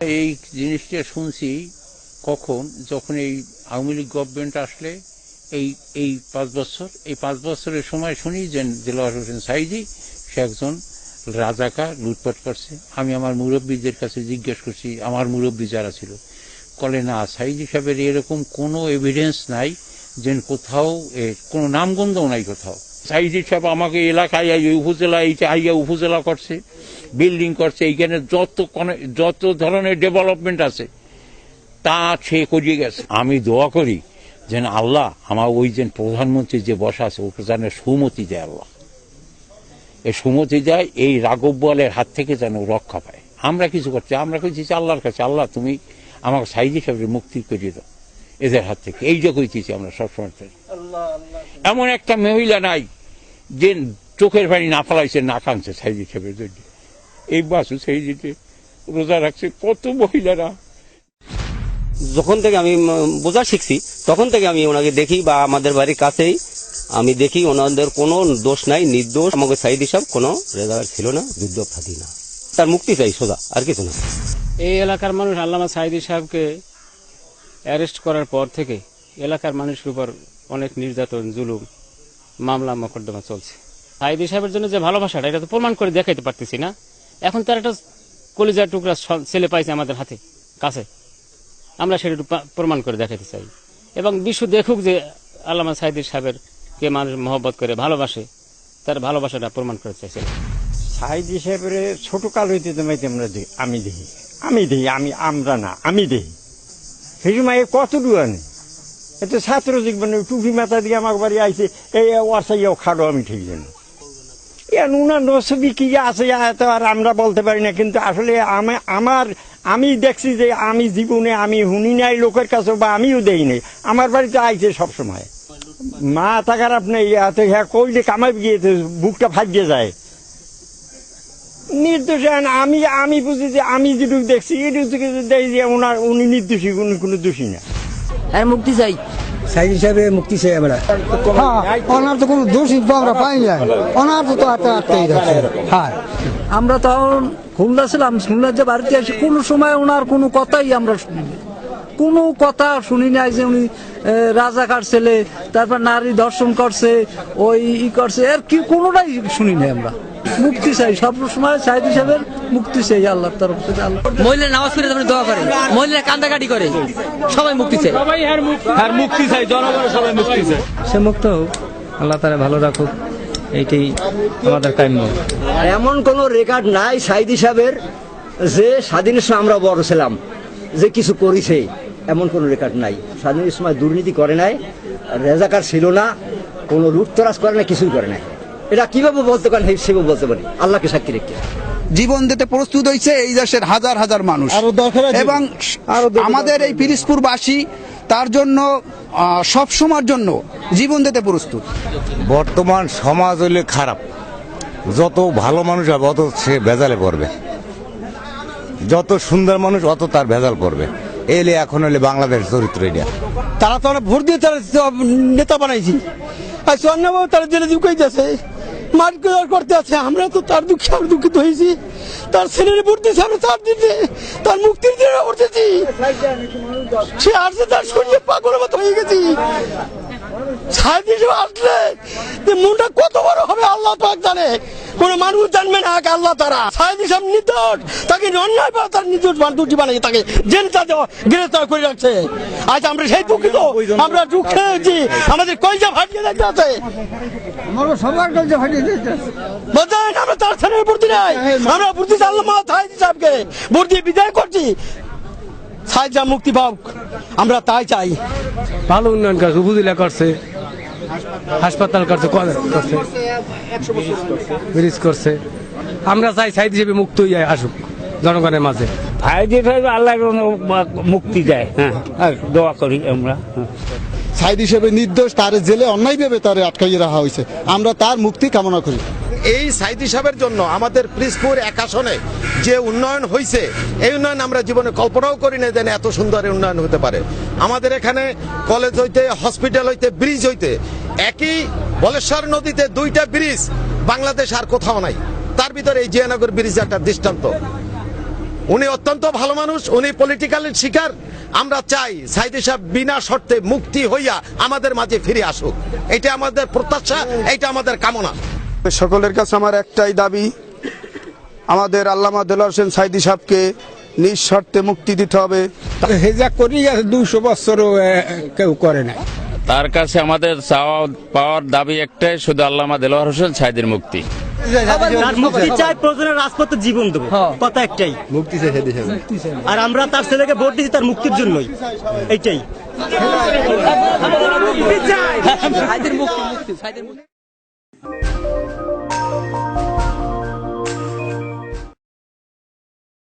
এই জিনিসটা শুনছি কখন, যখন এই আওয়ামী লীগ গভর্নমেন্ট আসলে, এই এই পাঁচ বছর, এই পাঁচ বছরের সময় শুনি যে দেলোয়ার হোসেন সাইজি সে একজন রাজাকা লুটপাট করছে। আমি আমার মুরব্বীদের কাছে জিজ্ঞেস করছি, আমার মুরব্বী যারা ছিল, কলে না সাইজি সাহেবের এরকম কোনো এভিডেন্স নাই যে কোথাও কোনো নামগন্ধও নাই কোথাও। সাইজি সাহেব আমাকে এলাকায় উপজেলা এইটা আইয়া উপজেলা করছে। বিল্ডিং করছে, এইখানে যত যত ধরনের ডেভেলপমেন্ট আছে, তা সে করিয়ে গেছে। আমি দোয়া করি যেন আল্লাহ আমার ওই যে প্রধানমন্ত্রী যে বসা আছে, ওকে যেন সুমতি দেয় আল্লাহ। এই সুমতি দেয়, এই রাঘব বলের হাত থেকে যেন রক্ষা পায়। আমরা কিছু করছি, আমরা কইছি আল্লাহর কাছে, আল্লাহ তুমি আমাকে সাইজি সাহেবের মুক্তি করিয়ে দাও এদের হাত থেকে। এই যে কইতেছি আমরা সবসময়। এমন একটা মহিলা নাই যে চোখের পানি না ফেলাইছে, না কাঁদছে সাইজি জন্য এই বাসু সাইজিতে রোজা রাখছে কত মহিলারা। যখন থেকে আমি বোঝা শিখছি তখন থেকে আমি ওনাকে দেখি বা আমাদের বাড়ির কাছেই আমি দেখি ওনাদের কোনো দোষ নাই নির্দোষ। আমাকে সাইদ হিসাব কোনো রেজাল্ট ছিল না যুদ্ধ ফাঁদি না। তার মুক্তি চাই সোজা আর কিছু না। এই এলাকার মানুষ আল্লামা সাইদি সাহেবকে অ্যারেস্ট করার পর থেকে এলাকার মানুষের উপর অনেক নির্যাতন জুলুম মামলা মকদ্দমা চলছে। সাইদি সাহেবের জন্য যে ভালোবাসাটা এটা তো প্রমাণ করে দেখাইতে পারতেছি না। এখন তার একটা কলিজার টুকরা ছেলে পাইছে আমাদের হাতে, কাছে। আমরা সেটা প্রমাণ করে দেখাতে চাই। এবং বিশ্ব দেখুক যে আল্লামা সাইদি সাহেবের কে মানুষ মহব্বত করে, ভালোবাসে, তার ভালোবাসাটা প্রমাণ করে চাইছে সাইদ হিসেবে ছোট কাল হইতে তোমাইতে আমরা আমি দেখি। আমি দেখি, আমি, আমরা না, আমি দেখি। সেই সময় কত ডুয়ানি এত ছাত্র জীবনে টুপি মাথা দিয়ে আমার বাড়ি আইছে, এই ওয়ারসাইয়াও খাড়ো আমি ঠিক জানি। উনার নসবি কি আছে এত আর আমরা বলতে পারি না, কিন্তু আসলে আমি- আমার, আমি দেখছি যে আমি জীবনে আমি শুনি নাই লোকের কাছে বা আমিও দেই নাই। আমার বাড়িতে আইছে সব সময় মা থাকার আপনি ইয়াতে হ্যাঁ কইলে কামাই গিয়েছে বুকটা ফাটিয়ে যায়। নির্দোষ এখন আমি আমি বুঝি যে আমি যেটুকু দেখছি, এটুকু দেখি যে ওনার, উনি নির্দোষী, উনি কোনো দোষী না। আমি মুক্তি চাই। সাইড হিসাবে মুক্তি চাই আমরা। হ্যাঁ ওনার তো কোনো দোষী তো আমরা পাই না ওনার তো তো আটকে আটকেই যাচ্ছে। হ্যাঁ। আমরা তখন খুলনা ছিলাম খুলনা যে বাড়িতে আসি কোনো সময় ওনার কোনো কথাই আমরা শুনি কোনো কথা শুনি নাই যে উনি রাজাকার ছেলে তারপর নারী দর্শন করছে ওই ই করছে এর কি কোনোটাই শুনি নাই আমরা। মুক্তি চাই সব সময় সাইদ হিসাবে মুক্তি চাই আল্লাহর তরফ থেকে আল্লাহ মহিলা নামাজ পড়ে তারপরে দোয়া করে মহিলা কান্দাকাটি করে সবাই মুক্তি চাই। সবাই আর মুক্তি চাই জনগণের সবাই মুক্তি চাই। সে মুক্ত হোক আল্লাহ তারা ভালো রাখুক এইটাই আমাদের কাম্য। আর এমন কোন রেকর্ড নাই সাইদ হিসাবের যে স্বাধীন সময় আমরা বড় ছিলাম যে কিছু করেছে এমন কোন রেকর্ড নাই। স্বাধীনের সময় দুর্নীতি করে নাই রেজাকার ছিল না কোনো লুটতরাজ করে না কিছুই করে নাই। এটা কীভাবে বলতে পারেন সেভাবে বলতে পারি? আল্লাহকে সাক্ষী রেখে। জীবন দিতে প্রস্তুত হয়েছে এই দেশের হাজার হাজার মানুষ। এবং আমাদের এই পিরিসপুরবাসী তার জন্য সব সময়ের জন্য জীবন দিতে প্রস্তুত। বর্তমান সমাজ হইলে খারাপ। যত ভালো মানুষ হবে অত সে ভেজালে পড়বে। যত সুন্দর মানুষ অত তার ভেজাল পড়বে। এলে এখন হলে বাংলাদেশ চরিত্র এটা। তারা তো ভোট দিয়ে তারা নেতা বানাইছি। আর স্বর্ণবাবু তারা জেলে দুঃখাইতেছে মাঠ করতে আছে। আমরা তো তার দুঃখে আমরা দুঃখিত হয়েছি। তার ছেলের ভোট আমরা তার দিতে। তার মুক্তির জন্য উঠেছি সে আসছে, তার শরীরে পাগলের মতো হয়ে গেছি। ছায় আসলে? মনটা কত বড় হবে আল্লাহ তো জানে। কোন মানুষ জানবে না আল্লাহ তারা। নির্দোষ তাকে অন্যায় বা তার নির্দোষ দুটি বানিয়ে তাকে জেল তাদের গ্রেফতার করে রাখছে। আজ আমরা সেই দুঃখিত। আমরা দুঃখে হয়েছি আমাদের কয়জা ফাটিয়ে দেখতে আছে। সবার কাছে ফাটিয়ে বোঝেন আমরা তার ছেলের ভর্তি নাই। আমরা ভর্তি আল্লাহ মা সাহেবকে ভোট দিয়ে বিদায় করছি। মুক্তি পাওক আমরা তাই চাই। ভালো উন্নয়ন করছে উপজেলা করছে হাসপাতাল করছে করছে ব্রিজ করছে। আমরা চাই সাইড হিসেবে মুক্ত হয়ে যায় আসুক জনগণের মাঝে। ভাই সাহেব আল্লাহ মুক্তি দেয়। হ্যাঁ। দোয়া করি আমরা। সাইড হিসেবে নির্দোষ, তার জেলে অন্যায় অন্যায়ভাবে তার আটকাইয়ে রাখা হয়েছে আমরা তার মুক্তি কামনা করি। এই সাইদ হিসাবের জন্য আমাদের প্রিসপুর এক আসনে যে উন্নয়ন হয়েছে এই উন্নয়ন আমরা জীবনে কল্পনাও করি না যেন এত সুন্দর উন্নয়ন হতে পারে। আমাদের এখানে কলেজ হইতে, হসপিটাল হইতে, ব্রিজ হইতে, একই বলেশ্বর নদীতে দুইটা ব্রিজ, বাংলাদেশ আর কোথাও নাই। তার ভিতরে এই জিয়ানগর ব্রিজ একটা দৃষ্টান্ত। উনি অত্যন্ত ভালো মানুষ উনি পলিটিক্যালের শিকার। আমরা চাই সাইদি সাহেব বিনা শর্তে মুক্তি হইয়া আমাদের মাঝে ফিরে আসুক। এটা আমাদের প্রত্যাশা এটা আমাদের কামনা। সকলের কাছে আমার একটাই দাবি আমাদের আল্লামা দেলোয়ার হোসেন সাইদি সাহেবকে নিঃশর্তে মুক্তি দিতে হবে। হেজা করি দুশো বছরও কেউ করে না তার কাছে আমাদের চাওয়া পাওয়ার দাবি একটাই শুধু আল্লামা দেলোয়ার হোসেন সাইদের মুক্তি। মুক্তি চাই প্রয়োজনে রাজপথ জীবন দেবো। কথা একটাই। মুক্তি চাই আর আমরা তার ছেলেকে ভোট দিচ্ছি তার মুক্তির জন্যই। এইটাই। মুক্তি মুক্তি মুক্তি।